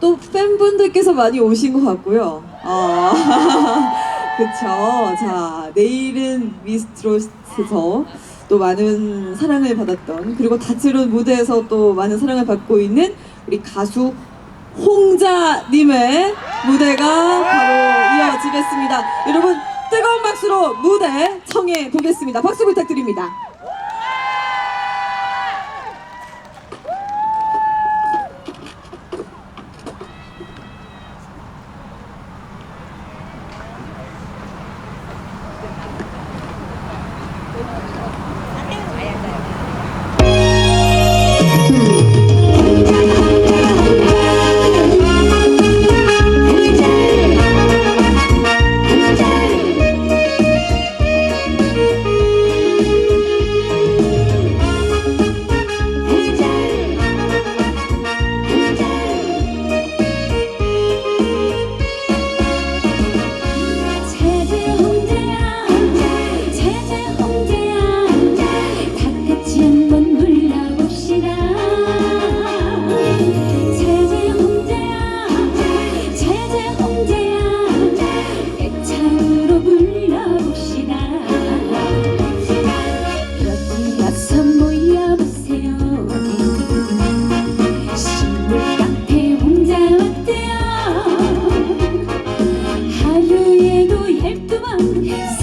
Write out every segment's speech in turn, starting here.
또 팬분들께서 많이 오신 것 같고요. 어, 그쵸. 자, 내일은 미스트롯에서 또 많은 사랑을 받았던, 그리고 다채로운 무대에서 또 많은 사랑을 받고 있는 우리 가수 홍자님의 무대가 바로 이어지겠습니다. 여러분, 뜨거운 박수로 무대 청해 보겠습니다. 박수 부탁드립니다. one is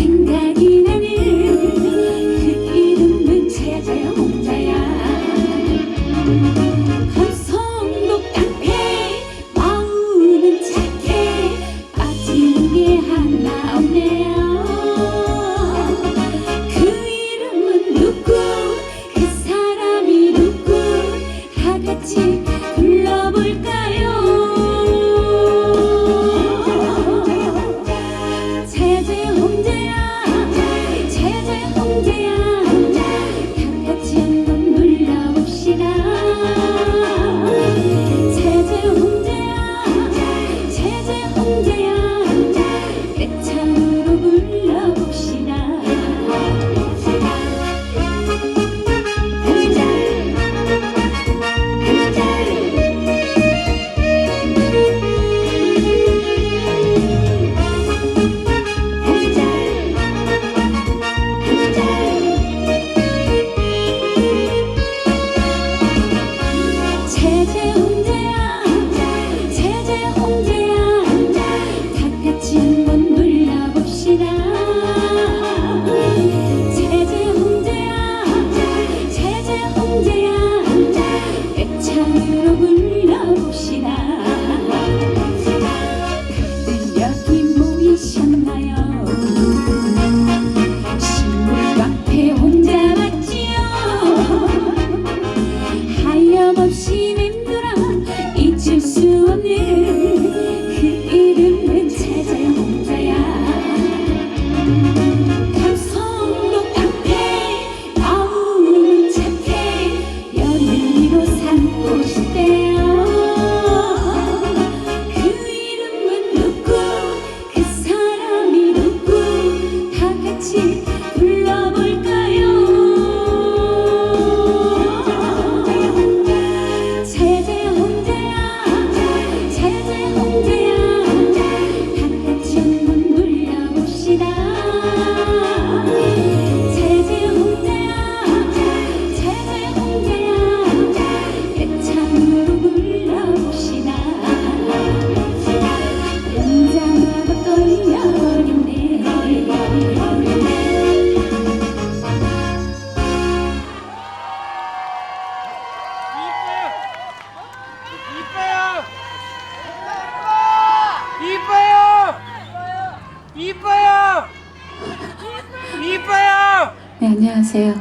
네 안녕하세요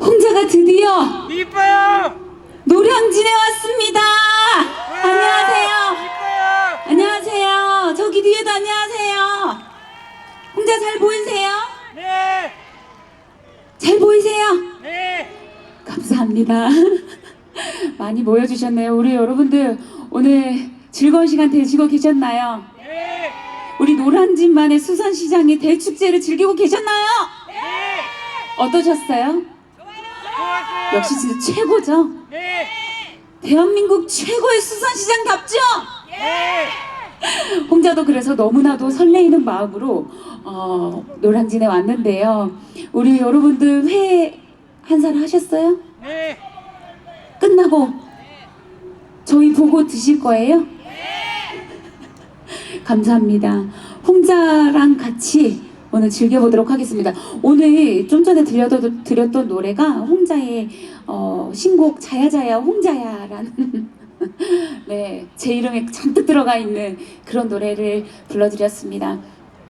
홍자가 드디어 이뻐요! 노량진에 왔습니다 안녕하세요 이뻐요! 안녕하세요. 저기 뒤에도 안녕하세요. 혼자 잘 보이세요? 네! 잘 보이세요? 네! 감사합니다. 많이 모여주셨네요. 우리 여러분들 오늘 즐거운 시간 되시고 계셨나요? 네! 우리 노란진만의 수산시장의 대축제를 즐기고 계셨나요? 네! 어떠셨어요? 역시 진짜 최고죠? 네! 대한민국 최고의 수산시장답죠? 예! 홍자도 그래서 너무나도 설레이는 마음으로 어, 노량진에 왔는데요. 우리 여러분들 회 한 살 하셨어요? 네! 끝나고 저희 보고 드실 거예요? 감사합니다. 홍자랑 같이 오늘 즐겨보도록 하겠습니다. 오늘 좀 전에 들려드, 드렸던 노래가 홍자의 어, 신곡 자야자야 홍자야라는 네, 제 이름에 잔뜩 들어가 있는 그런 노래를 불러드렸습니다.